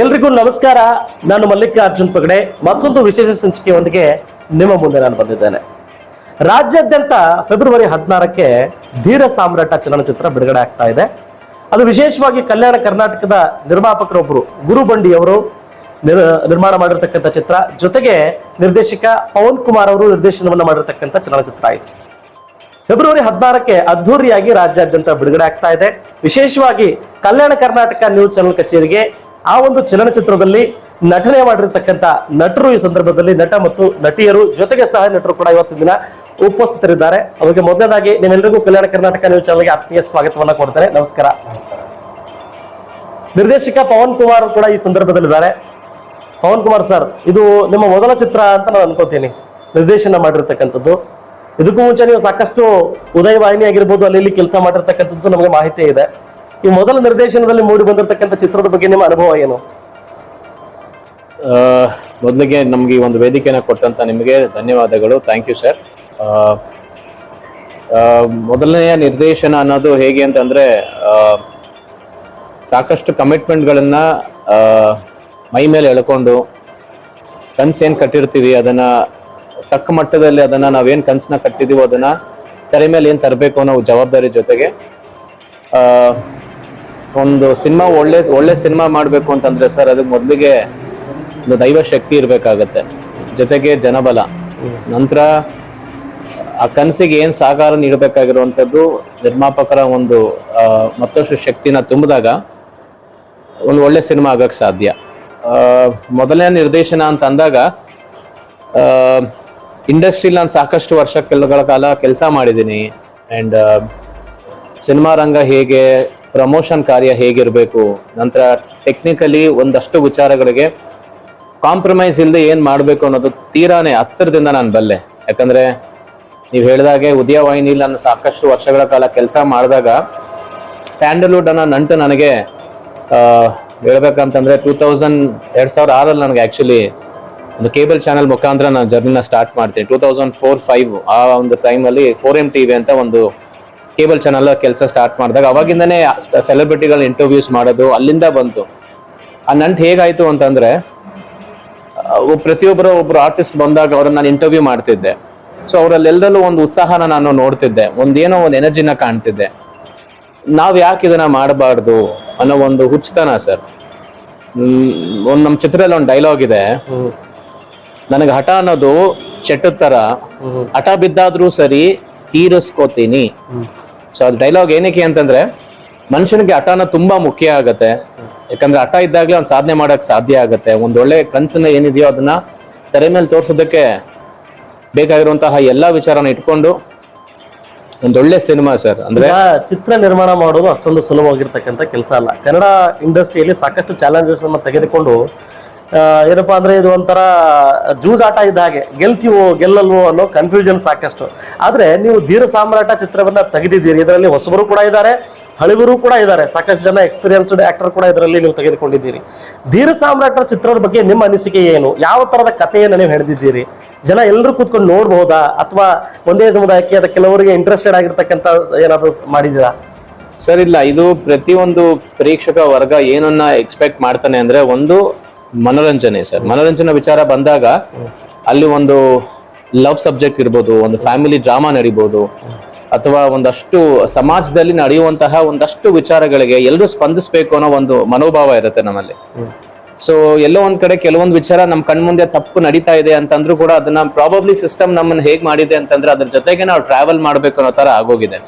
ಎಲ್ರಿಗೂ ನಮಸ್ಕಾರ. ನಾನು ಮಲ್ಲಿಕಾರ್ಜುನ್ ಪಗಡೆ. ಮತ್ತೊಂದು ವಿಶೇಷ ಸಂಚಿಕೆಯೊಂದಿಗೆ ನಿಮ್ಮ ಮುಂದೆ ನಾನು ಬಂದಿದ್ದೇನೆ. ರಾಜ್ಯಾದ್ಯಂತ ಫೆಬ್ರವರಿ ಹದಿನಾರಕ್ಕೆ ಧೀರ ಸಾಮ್ರಾಟ ಚಲನಚಿತ್ರ ಬಿಡುಗಡೆ ಆಗ್ತಾ ಇದೆ. ಅದು ವಿಶೇಷವಾಗಿ ಕಲ್ಯಾಣ ಕರ್ನಾಟಕದ ನಿರ್ಮಾಪಕರೊಬ್ಬರು ಗುರುಬಂಡಿ ಅವರು ನಿರ್- ನಿರ್ಮಾಣ ಮಾಡಿರ್ತಕ್ಕಂಥ ಚಿತ್ರ. ಜೊತೆಗೆ ನಿರ್ದೇಶಕ ಪವನ್ ಕುಮಾರ್ ಅವರು ನಿರ್ದೇಶನವನ್ನು ಮಾಡಿರ್ತಕ್ಕಂಥ ಚಲನಚಿತ್ರ ಆಯಿತು. ಫೆಬ್ರವರಿ ಹದಿನಾರಕ್ಕೆ ಅದ್ಧೂರಿಯಾಗಿ ರಾಜ್ಯಾದ್ಯಂತ ಬಿಡುಗಡೆ ಆಗ್ತಾ ಇದೆ. ವಿಶೇಷವಾಗಿ ಕಲ್ಯಾಣ ಕರ್ನಾಟಕ ನ್ಯೂಸ್ ಚಾನೆಲ್ ಕಚೇರಿಗೆ ಆ ಒಂದು ಚಲನಚಿತ್ರದಲ್ಲಿ ನಟನೆ ಮಾಡಿರ್ತಕ್ಕಂಥ ನಟರು ಈ ಸಂದರ್ಭದಲ್ಲಿ ನಟ ಮತ್ತು ನಟಿಯರು ಜೊತೆಗೆ ಸಹ ನಟರು ಕೂಡ ಇವತ್ತಿನ ದಿನ ಉಪಸ್ಥಿತರಿದ್ದಾರೆ. ಅವರಿಗೆ ಮೊದಲನೇದಾಗಿ ನಿಮ್ಮೆಲ್ಲರಿಗೂ ಕಲ್ಯಾಣ ಕರ್ನಾಟಕ ನ್ಯೂಸ್ ಚಾನಲ್ಗೆ ಆತ್ಮೀಯ ಸ್ವಾಗತವನ್ನ ಕೊಡ್ತಾರೆ ನಮಸ್ಕಾರ. ನಿರ್ದೇಶಕ ಪವನ್ ಕುಮಾರ್ ಕೂಡ ಈ ಸಂದರ್ಭದಲ್ಲಿದ್ದಾರೆ. ಪವನ್ ಕುಮಾರ್ ಸರ್, ಇದು ನಿಮ್ಮ ಮೊದಲ ಚಿತ್ರ ಅಂತ ನಾನು ಅನ್ಕೋತೀನಿ. ನಿರ್ದೇಶನ ಮಾಡಿರ್ತಕ್ಕಂಥದ್ದು. ಇದಕ್ಕೂ ಮುಂಚೆ ನೀವು ಸಾಕಷ್ಟು ಉದಯವಾಹಿನಿ ಆಗಿರ್ಬೋದು, ಅಲ್ಲಿ ಇಲ್ಲಿ ಕೆಲಸ ಮಾಡಿರ್ತಕ್ಕಂಥದ್ದು ನಮಗೆ ಮಾಹಿತಿ ಇದೆ. ಈ ಮೊದಲ ನಿರ್ದೇಶನದಲ್ಲಿ ಮೂಡಿ ಬಂದಿರತಕ್ಕಂಥ ಚಿತ್ರದ ಬಗ್ಗೆ ನಿಮ್ಮ ಅನುಭವ ಏನು? ಮೊದಲಿಗೆ ನಮಗೆ ಈ ಒಂದು ವೇದಿಕೆನ ಕೊಟ್ಟಂತ ನಿಮಗೆ ಧನ್ಯವಾದಗಳು. ಥ್ಯಾಂಕ್ ಯು ಸರ್ ಮೊದಲನೆಯ ನಿರ್ದೇಶನ ಅನ್ನೋದು ಹೇಗೆ ಅಂತಂದ್ರೆ ಸಾಕಷ್ಟು ಕಮಿಟ್ಮೆಂಟ್ಗಳನ್ನ ಮೈ ಮೇಲೆ ಎಳ್ಕೊಂಡು ಏನು ಕಟ್ಟಿರ್ತೀವಿ, ಅದನ್ನ ತಕ್ಕ ಮಟ್ಟದಲ್ಲಿ ಅದನ್ನ ನಾವೇನು ಕನ್ಸನ್ನ ಕಟ್ಟಿದೀವೋ ಅದನ್ನ ತೆರೆ ಮೇಲೆ ಏನು ತರಬೇಕು ಅನ್ನೋ ಜವಾಬ್ದಾರಿ ಜೊತೆಗೆ ಒಂದು ಸಿನಿಮಾ ಒಳ್ಳೆ ಒಳ್ಳೆ ಸಿನಿಮಾ ಮಾಡಬೇಕು ಅಂತಂದ್ರೆ ಸರ್, ಅದಕ್ಕೆ ಮೊದಲಿಗೆ ಒಂದು ದೈವ ಶಕ್ತಿ ಇರಬೇಕಾಗತ್ತೆ. ಜೊತೆಗೆ ಜನಬಲ. ನಂತರ ಆ ಕನಸಿಗೆ ಏನು ಸಹಕಾರ ನೀಡಬೇಕಾಗಿರುವಂಥದ್ದು ನಿರ್ಮಾಪಕರ ಒಂದು ಮತ್ತಷ್ಟು ಶಕ್ತಿನ ತುಂಬಿದಾಗ ಒಂದು ಒಳ್ಳೆ ಸಿನಿಮಾ ಆಗಕ್ಕೆ ಸಾಧ್ಯ. ಮೊದಲನೇ ನಿರ್ದೇಶನ ಅಂತ ಅಂದಾಗ ಇಂಡಸ್ಟ್ರಿಲಿ ನಾನು ಸಾಕಷ್ಟು ವರ್ಷಗಳ ಕಾಲ ಕೆಲಸ ಮಾಡಿದ್ದೀನಿ. ಆ್ಯಂಡ್ ಸಿನಿಮಾ ರಂಗ ಹೇಗೆ ಪ್ರಮೋಷನ್ ಕಾರ್ಯ ಹೇಗಿರಬೇಕು? ನಂತರ ಟೆಕ್ನಿಕಲಿ ಒಂದಷ್ಟು ವಿಚಾರಗಳಿಗೆ ಕಾಂಪ್ರಮೈಸ್ ಇಲ್ಲದೆ ಏನು ಮಾಡಬೇಕು ಅನ್ನೋದು ತೀರಾನೇ ಹತ್ತಿರದಿಂದ ನಾನು ಬಲ್ಲೆ. ಯಾಕಂದ್ರೆ ನೀವು ಹೇಳಿದಾಗೆ ಉದಯ ವಾಹಿನಿಲಿ ನಾನು ಸಾಕಷ್ಟು ವರ್ಷಗಳ ಕಾಲ ಕೆಲಸ ಮಾಡಿದಾಗ ಸ್ಯಾಂಡಲ್ವುಡ್ ಅನ್ನೋ ನಂಟು ನನಗೆ ಹೇಳ್ಬೇಕಂತಂದ್ರೆ ಟೂ ತೌಸಂಡ್ ಎರಡು ಸಾವಿರ ಆರಲ್ಲಿ ನನಗೆ ಆ್ಯಕ್ಚುಲಿ ಒಂದು ಕೇಬಲ್ ಚಾನೆಲ್ ಮುಖಾಂತರ ನಾನು ಜರ್ನಿನ ಸ್ಟಾರ್ಟ್ ಮಾಡ್ತೀನಿ. ಟೂ ತೌಸಂಡ್ ಫೋರ್, ಫೈವ್ ಆ ಒಂದು ಟೈಮಲ್ಲಿ ಫೋರ್ ಎಂ ಟಿ ವಿ ಅಂತ ಒಂದು ಕೇಬಲ್ ಚಾನಲ್ ಕೆಲಸ ಸ್ಟಾರ್ಟ್ ಮಾಡಿದಾಗ ಅವಾಗಿಂದನೇ ಸೆಲೆಬ್ರಿಟಿಗಳ ಇಂಟರ್ವ್ಯೂಸ್ ಮಾಡೋದು ಅಲ್ಲಿಂದ ಬಂತು. ಆ ನಂಟು ಹೇಗಾಯ್ತು ಅಂತಂದ್ರೆ ಪ್ರತಿಯೊಬ್ಬರು ಒಬ್ಬರು ಆರ್ಟಿಸ್ಟ್ ಬಂದಾಗ ಅವ್ರನ್ನ ನಾನು ಇಂಟರ್ವ್ಯೂ ಮಾಡ್ತಿದ್ದೆ. ಸೊ ಅವರಲ್ಲೆಲ್ಲರಲ್ಲೂ ಒಂದು ಉತ್ಸಾಹನ ನಾನು ನೋಡ್ತಿದ್ದೆ. ಒಂದೇನೋ ಒಂದು ಎನರ್ಜಿನ ಕಾಣ್ತಿದ್ದೆ. ನಾವು ಯಾಕೆ ಇದನ್ನ ಮಾಡಬಾರ್ದು ಅನ್ನೋ ಒಂದು ಹುಚ್ಚತನ ಸರ್. ಒಂದು ನಮ್ಮ ಚಿತ್ರದಲ್ಲಿ ಒಂದು ಡೈಲಾಗ್ ಇದೆ. ನನಗೆ ಹಠ ಅನ್ನೋದು ಚೆಟ್ಟದ ಥರ ಹಠ ಬಿದ್ದಾದ್ರೂ ಸರಿ ತೀರಿಸ್ಕೋತೀನಿ. ಸೊ ಅದು ಡೈಲಾಗ್ ಏನಕ್ಕೆ ಅಂತಂದ್ರೆ, ಮನುಷ್ಯನಿಗೆ ಹಠನ ತುಂಬಾ ಮುಖ್ಯ ಆಗತ್ತೆ. ಯಾಕಂದ್ರೆ ಹಠ ಇದ್ದಾಗಲೇ ಅವ್ನು ಸಾಧನೆ ಮಾಡಕ್ ಸಾಧ್ಯ ಆಗತ್ತೆ. ಒಂದ್ ಒಳ್ಳೆ ಕನ್ಸನ್ನ ಏನಿದೆಯೋ ಅದನ್ನ ತೆರೆ ಮೇಲೆ ತೋರ್ಸೋದಕ್ಕೆ ಬೇಕಾಗಿರುವಂತಹ ಎಲ್ಲಾ ವಿಚಾರನ ಇಟ್ಕೊಂಡು ಒಂದೊಳ್ಳೆ ಸಿನಿಮಾ ಸರ್. ಅಂದ್ರೆ ಚಿತ್ರ ನಿರ್ಮಾಣ ಮಾಡೋದು ಅಷ್ಟೊಂದು ಸುಲಭವಾಗಿರ್ತಕ್ಕಂಥ ಕೆಲಸ ಅಲ್ಲ. ಕನ್ನಡ ಇಂಡಸ್ಟ್ರಿಯಲ್ಲಿ ಸಾಕಷ್ಟು ಚಾಲೆಂಜಸ್ ಅನ್ನ ತೆಗೆದುಕೊಂಡು ಏನಪ್ಪಾ ಅಂದ್ರೆ ಇದು ಒಂಥರ ಜೂಜಾಟ ಇದ್ದ ಹಾಗೆ. ಗೆಲ್ತೀವೋ, ಗೆಲ್ಲಲ್ವೋ ಅನ್ನೋ ಕನ್ಫ್ಯೂಷನ್ ಸಾಕಷ್ಟು. ಆದ್ರೆ ನೀವು ಧೀರ ಸಾಮ್ರಾಟ ಚಿತ್ರವನ್ನ ತೆಗೆದಿದ್ದೀರಿ. ಇದರಲ್ಲಿ ಹೊಸಬರು ಕೂಡ ಇದ್ದಾರೆ ಹಳಿವರು ಕೂಡ ಇದ್ದಾರೆ. ಸಾಕಷ್ಟು ಜನ ಎಕ್ಸ್ಪೀರಿಯನ್ಸ್ಡ್ ಆಕ್ಟರ್ ಕೂಡ ಇದರಲ್ಲಿ ನೀವು ತೆಗೆದುಕೊಂಡಿದ್ದೀರಿ. ಧೀರ ಸಾಮ್ರಾಟ ಚಿತ್ರದ ಬಗ್ಗೆ ನಿಮ್ಮ ಅನಿಸಿಕೆ ಏನು? ಯಾವ ತರದ ಕಥೆಯನ್ನು ನೀವು ಹಿಡಿದಿದ್ದೀರಿ ಜನ ಎಲ್ಲರೂ ಕೂತ್ಕೊಂಡು ನೋಡಬಹುದಾ? ಅಥವಾ ಒಂದೇ ಸಮುದಾಯಕ್ಕೆ ಅದ ಕೆಲವರಿಗೆ ಇಂಟ್ರೆಸ್ಟೆಡ್ ಆಗಿರ್ತಕ್ಕಂಥ ಏನಾದರೂ ಮಾಡಿದ್ದೀರಾ? ಸರ್, ಇಲ್ಲ. ಇದು ಪ್ರತಿಯೊಂದು ಪ್ರೇಕ್ಷಕ ವರ್ಗ ಏನನ್ನ ಎಕ್ಸ್ಪೆಕ್ಟ್ ಮಾಡ್ತಾನೆ ಅಂದ್ರೆ ಒಂದು ಮನೋರಂಜನೆ ಸರ್. ಮನೋರಂಜನೆ ವಿಚಾರ ಬಂದಾಗ ಅಲ್ಲಿ ಒಂದು ಲವ್ ಸಬ್ಜೆಕ್ಟ್ ಇರ್ಬೋದು, ಒಂದು ಫ್ಯಾಮಿಲಿ ಡ್ರಾಮಾ ನಡಿಬೋದು, ಅಥವಾ ಒಂದಷ್ಟು ಸಮಾಜದಲ್ಲಿ ನಡೆಯುವಂತಹ ಒಂದಷ್ಟು ವಿಚಾರಗಳಿಗೆ ಎಲ್ಲರೂ ಸ್ಪಂದಿಸಬೇಕು ಅನ್ನೋ ಒಂದು ಮನೋಭಾವ ಇರುತ್ತೆ ನಮ್ಮಲ್ಲಿ. ಸೊ ಎಲ್ಲೋ ಒಂದ್ ಕಡೆ ಕೆಲವೊಂದು ವಿಚಾರ ನಮ್ಮ ಕಣ್ಮುಂದೆ ತಪ್ಪು ನಡೀತಾ ಇದೆ ಅಂತಂದ್ರೂ ಕೂಡ ಅದನ್ನ ಪ್ರಾಬಬ್ಲಿ ಸಿಸ್ಟಮ್ ನಮ್ಮನ್ನ ಹೇಗ್ ಮಾಡಿದೆ ಅಂತಂದ್ರೆ ಅದ್ರ ಜೊತೆಗೆ ನಾವು ಟ್ರಾವೆಲ್ ಮಾಡ್ಬೇಕು ಅನ್ನೋ ತರ ಆಗೋಗಿದೆ.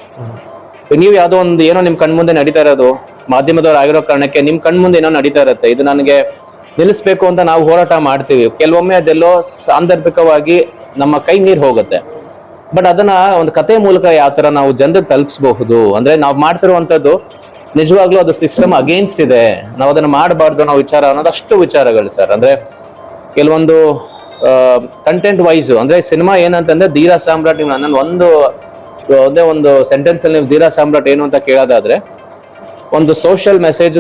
ನೀವು ಯಾವ್ದೋ ಒಂದು ಏನೋ ನಿಮ್ ಕಣ್ಮುಂದೆ ನಡೀತಾ ಇರೋದು, ಮಾಧ್ಯಮದವ್ರು ಆಗಿರೋ ಕಾರಣಕ್ಕೆ ನಿಮ್ ಕಣ್ಮುಂದೆ ಏನೋ ನಡೀತಾ ಇರುತ್ತೆ. ಇದು ನನಗೆ ನಿಲ್ಲಿಸ್ಬೇಕು ಅಂತ ನಾವು ಹೋರಾಟ ಮಾಡ್ತೀವಿ. ಕೆಲವೊಮ್ಮೆ ಅದೆಲ್ಲೋ ಸಾಂದರ್ಭಿಕವಾಗಿ ನಮ್ಮ ಕೈ ನೀರು ಹೋಗುತ್ತೆ. ಬಟ್ ಅದನ್ನ ಒಂದು ಕತೆ ಮೂಲಕ ಯಾವ ತರ ನಾವು ಜನರು ತಲುಪಿಸಬಹುದು, ಅಂದ್ರೆ ನಾವು ಮಾಡ್ತಿರುವಂತದ್ದು ನಿಜವಾಗ್ಲೂ ಅದು ಸಿಸ್ಟಮ್ ಅಗೇನ್ಸ್ಟ್ ಇದೆ. ನಾವು ಅದನ್ನ ಮಾಡಬಾರ್ದು ಅನ್ನೋ ವಿಚಾರ ಅನ್ನೋದು ಅಷ್ಟು ವಿಚಾರಗಳು ಸರ್. ಅಂದ್ರೆ ಕೆಲವೊಂದು ಕಂಟೆಂಟ್ ವೈಸ್ ಅಂದ್ರೆ ಸಿನಿಮಾ ಏನಂತಂದ್ರೆ ಧೀರಾ ಸಾಮ್ರಾಟ್, ನೀವು ನನ್ನ ಒಂದು, ಒಂದೇ ಒಂದು ಸೆಂಟೆನ್ಸ್ ಅಲ್ಲಿ ನೀವು ಧೀರಾ ಸಾಮ್ರಾಟ್ ಏನು ಅಂತ ಕೇಳೋದಾದ್ರೆ ಒಂದು ಸೋಷಿಯಲ್ ಮೆಸೇಜ್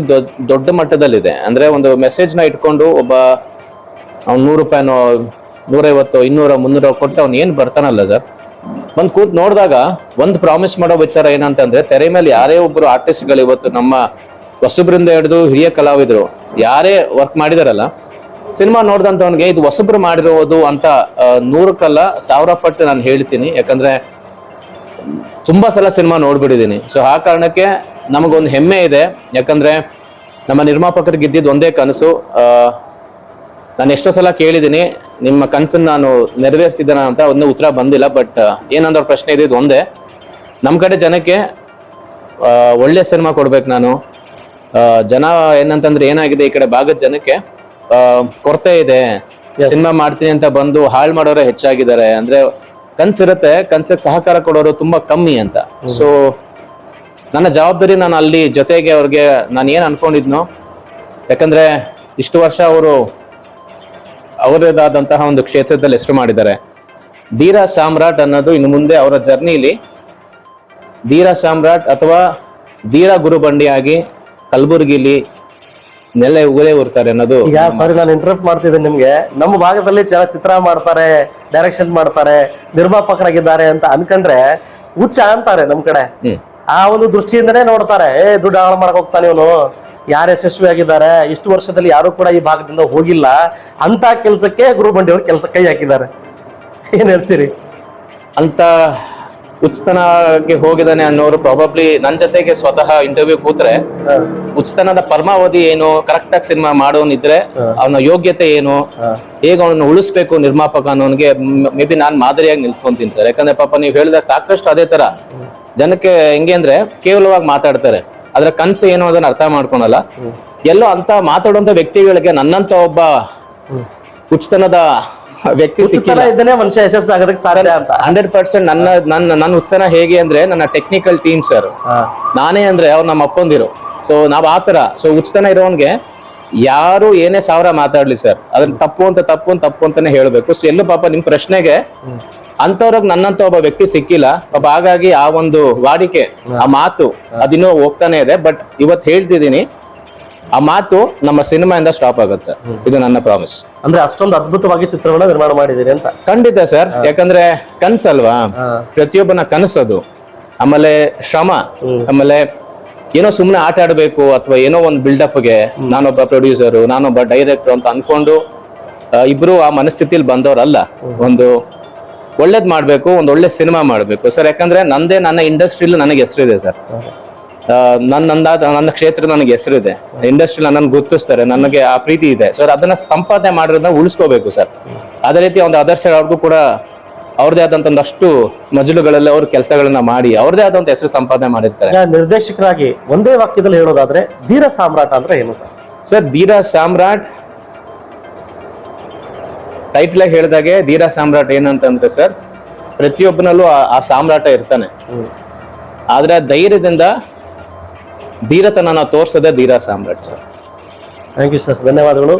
ದೊಡ್ಡ ಮಟ್ಟದಲ್ಲಿದೆ. ಅಂದ್ರೆ ಒಂದು ಮೆಸೇಜ್ನ ಇಟ್ಕೊಂಡು ಒಬ್ಬ ಅವ್ನು ನೂರು ರೂಪಾಯಿನೋ ನೂರೈವತ್ತು, ಇನ್ನೂರ, ಮುನ್ನೂರ ಕೊಟ್ಟು ಅವ್ನು ಏನ್ ಬರ್ತಾನಲ್ಲ ಸರ್ ಬಂದ್ ಕೂತ್ ನೋಡಿದಾಗ ಒಂದು ಪ್ರಾಮಿಸ್ ಮಾಡೋ ವಿಚಾರ ಏನಂತಂದ್ರೆ, ತೆರೆ ಮೇಲೆ ಯಾರೇ ಒಬ್ರು ಆರ್ಟಿಸ್ಟ್ಗಳು ಇವತ್ತು ನಮ್ಮ ಹೊಸಬ್ರಿಂದ ಹಿಡಿದು ಹಿರಿಯ ಕಲಾವಿದರು, ಯಾರೇ ವರ್ಕ್ ಮಾಡಿದಾರಲ್ಲ, ಸಿನಿಮಾ ನೋಡಿದಂಥವ್ನಿಗೆ ಇದು ಹೊಸಬ್ರು ಮಾಡಿರೋದು ಅಂತ ನೂರಕ್ಕಲ್ಲ, ಸಾವಿರ ಪಟ್ಟು ನಾನು ಹೇಳ್ತೀನಿ. ಯಾಕಂದ್ರೆ ತುಂಬಾ ಸಲ ಸಿನಿಮಾ ನೋಡ್ಬಿಟ್ಟಿದ್ದೀನಿ. ಸೊ ಆ ಕಾರಣಕ್ಕೆ ನಮಗೊಂದು ಹೆಮ್ಮೆ ಇದೆ. ಯಾಕಂದರೆ ನಮ್ಮ ನಿರ್ಮಾಪಕರಿಗೆ ಇದ್ದಿದ್ದು ಒಂದೇ ಕನಸು. ನಾನು ಎಷ್ಟೋ ಸಲ ಕೇಳಿದ್ದೀನಿ ನಿಮ್ಮ ಕನಸನ್ನು ನಾನು ನೆರವೇರಿಸಿದ್ದೇನೆ ಅಂತ ಒಂದು ಉತ್ತರ ಬಂದಿಲ್ಲ ಬಟ್ ಏನಂದ್ರೆ ಪ್ರಶ್ನೆ ಇದ್ದಿದ್ದು ಒಂದೇ. ನಮ್ಮ ಕಡೆ ಜನಕ್ಕೆ ಒಳ್ಳೆ ಸಿನಿಮಾ ಕೊಡ್ಬೇಕು ನಾನು. ಜನ ಏನಂತಂದ್ರೆ ಏನಾಗಿದೆ ಈ ಕಡೆ ಭಾಗದ ಜನಕ್ಕೆ ಕೊರತೆ ಇದೆ. ಸಿನಿಮಾ ಮಾಡ್ತೀನಿ ಅಂತ ಬಂದು ಹಾಳು ಮಾಡೋರೆ ಹೆಚ್ಚಾಗಿದ್ದಾರೆ. ಅಂದ್ರೆ ಕನ್ಸಿರುತ್ತೆ ಕನ್ಸಕ್ಕೆ ಸಹಕಾರ ಕೊಡೋರು ತುಂಬಾ ಕಮ್ಮಿ ಅಂತ. ಸೊ ನನ್ನ ಜವಾಬ್ದಾರಿ ನಾನು ಅಲ್ಲಿ ಜೊತೆಗೆ ಅವ್ರಿಗೆ ನಾನು ಏನು ಅನ್ಕೊಂಡಿದ್ನೋ, ಯಾಕಂದ್ರೆ ಇಷ್ಟು ವರ್ಷ ಅವರು ಅವರದಾದಂತಹ ಒಂದು ಕ್ಷೇತ್ರದಲ್ಲಿ ಹೆಸರು ಮಾಡಿದ್ದಾರೆ. ಧೀರ ಸಾಮ್ರಾಟ್ ಅನ್ನೋದು ಇನ್ನು ಮುಂದೆ ಅವರ ಜರ್ನಿಲಿ ಧೀರ ಸಾಮ್ರಾಟ್ ಅಥವಾ ಧೀರ ಗುರುಬಂಡಿಯಾಗಿ ಕಲಬುರಗಿಲಿ ನೆಲೆ ಉಗಲೇ ಉರ್ತಾರೆ ಅನ್ನೋದು ಈಗ ಸಾರಿ ನಾನು ಇಂಟ್ರಪ್ಟ್ ಮಾಡ್ತಿದ್ದೇನೆ ನಿಮ್ಗೆ. ನಮ್ಮ ಭಾಗದಲ್ಲಿ ಚಲನಚಿತ್ರ ಮಾಡ್ತಾರೆ ಡೈರೆಕ್ಷನ್ ಮಾಡ್ತಾರೆ ನಿರ್ಮಾಪಕರಾಗಿದ್ದಾರೆ ಅಂತ ಅನ್ಕಂಡ್ರೆ ಹುಚ್ಚ ಅಂತಾರೆ ನಮ್ ಕಡೆ. ಆ ಒಂದು ದೃಷ್ಟಿಯಿಂದನೇ ನೋಡ್ತಾರೆ ಏ ದುಡ್ಡು ಹಾಳು ಮಾಡಕ್ ಹೋಗ್ತಾನೆ ಇವನು. ಯಾರು ಯಶಸ್ವಿ ಆಗಿದ್ದಾರೆ ಇಷ್ಟು ವರ್ಷದಲ್ಲಿ ಯಾರು ಕೂಡ ಈ ಭಾಗದಿಂದ ಹೋಗಿಲ್ಲ. ಅಂತ ಕೆಲ್ಸಕ್ಕೆ ಗುರು ಬಂಡಿಯವರು ಕೆಲಸ ಕೈ ಹಾಕಿದ್ದಾರೆ. ಏನ್ ಹೇಳ್ತೀರಿ? ಅಂತ ಉಚಿತನಕ್ಕೆ ಹೋಗಿದ್ದಾನೆ ಅನ್ನೋರು ಪ್ರಾಬಬ್ಲಿ ನನ್ನ ಜೊತೆಗೆ ಸ್ವತಃ ಇಂಟರ್ವ್ಯೂ ಕೂತ್ರೆ ಉಚಿತನದ ಪರಮಾವಧಿ ಏನು ಕರೆಕ್ಟ್ ಆಗಿ ಸಿನಿಮಾ ಮಾಡೋನಿದ್ರೆ ಅವನ ಯೋಗ್ಯತೆ ಏನು ಹೇಗ ಅವನನ್ನು ಉಳಿಸ್ಬೇಕು ನಿರ್ಮಾಪಕ ಅನ್ನೋನ್ಗೆ ಮೇ ಬಿ ನಾನು ಮಾದರಿಯಾಗಿ ನಿಲ್ತ್ಕೊಂತೀನಿ ಸರ್ ಯಾಕಂದ್ರೆ ಪಾಪ ನೀವು ಹೇಳಿದಾಗ ಸಾಕಷ್ಟು ಅದೇ ತರ. ಜನಕ್ಕೆ ಹೆಂಗೆ ಅಂದ್ರೆ ಕೇವಲವಾಗಿ ಮಾತಾಡ್ತಾರೆ. ಅದ್ರ ಕನ್ಸು ಏನು ಅದನ್ನ ಅರ್ಥ ಮಾಡ್ಕೊಳಲ್ಲ. ಎಲ್ಲೋ ಅಂತ ಮಾತಾಡುವಂತ ವ್ಯಕ್ತಿಗಳಿಗೆ ನನ್ನಂತ ಒಬ್ಬ ಉಚಿತನದ ವ್ಯಕ್ತಿ ಇದ್ದನೇ ಮನುಷ್ಯ ಯಶಸ್ಸು ಆಗೋದಕ್ಕೆ ಸಾಧ್ಯ ಅಂತ. ಹಂಡ್ರೆಡ್ ಪರ್ಸೆಂಟ್ ನನ್ನ ನನ್ನ ನನ್ನ ಉತ್ಸಾಹ ಹೇಗೆ ಅಂದ್ರೆ ನನ್ನ ಟೆಕ್ನಿಕಲ್ ಟೀಮ್ ಸರ್ ನಾನೇ ಅಂದ್ರೆ ಅವ್ರು ನಮ್ಮ ಅಪ್ಪಂದಿರು. ಸೊ ನಾವ್ ಆತರ ಸೊ ಉಚಿತನ ಇರೋನ್ಗೆ ಯಾರು ಏನೇ ಸಾವಿರ ಮಾತಾಡ್ಲಿ ಸರ್ ಅದನ್ನ ತಪ್ಪು ಅಂತ ತಪ್ಪು ಅಂತ ತಪ್ಪು ಅಂತಾನೆ ಹೇಳ್ಬೇಕು. ಸೊ ಎಲ್ಲೂ ಪಾಪ ನಿಮ್ ಪ್ರಶ್ನೆಗೆ ಅಂತವ್ರಿಗೆ ನನ್ನಂತ ಒಬ್ಬ ವ್ಯಕ್ತಿ ಸಿಕ್ಕಿಲ್ಲ. ಪಾಪ ಹಾಗಾಗಿ ಆ ಒಂದು ವಾಡಿಕೆ ಆ ಮಾತು ಅದಿನ್ನೂ ಹೋಗ್ತಾನೆ ಇದೆ. ಬಟ್ ಇವತ್ತು ಹೇಳ್ತಿದ್ದೀನಿ ಆ ಮಾತು ನಮ್ಮ ಸಿನಿಮಾಯಿಂದ ಸ್ಟಾಪ್ ಆಗುತ್ತೆ ಸರ್ ಇದು ನನ್ನ ಪ್ರಾಮಿಸ್ ಅಂದ್ರೆ ಅಷ್ಟೊಂದು ಅದ್ಭುತವಾಗಿ ಚಿತ್ರವನ್ನ ನಿರ್ಮಾಣ ಮಾಡಿದೀರಿ ಅಂತ? ಖಂಡಿತ ಸರ್ ಯಾಕಂದ್ರೆ ಕನ್ಸಲ್ವಾ. ಪ್ರತಿಯೊಬ್ಬನ ಕನಸದು. ಆಮೇಲೆ ಶ್ರಮ. ಆಮೇಲೆ ಏನೋ ಸುಮ್ಮನೆ ಆಟ ಆಡಬೇಕು ಅಥವಾ ಏನೋ ಒಂದು ಬಿಲ್ಡಪ್ಗೆ ನಾನೊಬ್ಬ ಪ್ರೊಡ್ಯೂಸರು ನಾನೊಬ್ಬ ಡೈರೆಕ್ಟರ್ ಅಂತ ಅನ್ಕೊಂಡು ಇಬ್ರು ಆ ಮನಸ್ಥಿತಿಲಿ ಬಂದವರಲ್ಲ. ಒಂದು ಒಳ್ಳೇದ್ ಮಾಡ್ಬೇಕು ಒಂದು ಒಳ್ಳೆ ಸಿನಿಮಾ ಮಾಡ್ಬೇಕು. ಸರ್ ಯಾಕಂದ್ರೆ ನಂದೇ ನನ್ನ ಇಂಡಸ್ಟ್ರಿಲಿ ನನಗೆ ಹೆಸರಿದೆ ಸರ್ ನನ್ನ ನನ್ನ ನನ್ನ ಕ್ಷೇತ್ರ ನನಗೆ ಹೆಸರಿದೆ ಇಂಡಸ್ಟ್ರಿ ನನ್ನನ್ನು ಗುರುತಿಸ್ತಾರೆ ನನಗೆ ಆ ಪ್ರೀತಿ ಇದೆ. ಸರ್ ಅದನ್ನ ಸಂಪಾದನೆ ಮಾಡಿರೋದನ್ನ ಉಳಿಸ್ಕೋಬೇಕು ಸರ್. ಅದೇ ರೀತಿ ಒಂದು ಆದರ್ಶ ಅವ್ರಿಗೂ ಕೂಡ ಅವ್ರದೇ ಆದಂತ ಒಂದಷ್ಟು ಮಜಲುಗಳಲ್ಲಿ ಅವ್ರ ಕೆಲಸಗಳನ್ನ ಮಾಡಿ ಅವ್ರದೇ ಆದಂತ ಹೆಸರು ಸಂಪಾದನೆ ಮಾಡಿರ್ತಾರೆ. ನಿರ್ದೇಶಕರಾಗಿ ಒಂದೇ ವಾಕ್ಯದಲ್ಲಿ ಹೇಳೋದಾದ್ರೆ ಧೀರ ಸಾಮ್ರಾಟ ಅಂದ್ರೆ ಏನು sir? Sir Dheera Samrat title ಹೇಳಿದಾಗೆ ಧೀರ ಸಾಮ್ರಾಟ್ ಏನಂತಂದ್ರೆ ಸರ್ ಪ್ರತಿಯೊಬ್ಬನಲ್ಲೂ ಆ- ಸಾಮ್ರಾಟ ಇರ್ತಾನೆ. ಆದ್ರೆ ಧೈರ್ಯದಿಂದ ಧೀರತನ ತೋರ್ಸದೆ Dheera Samrat sir. Thank you sir ಧನ್ಯವಾದಗಳು.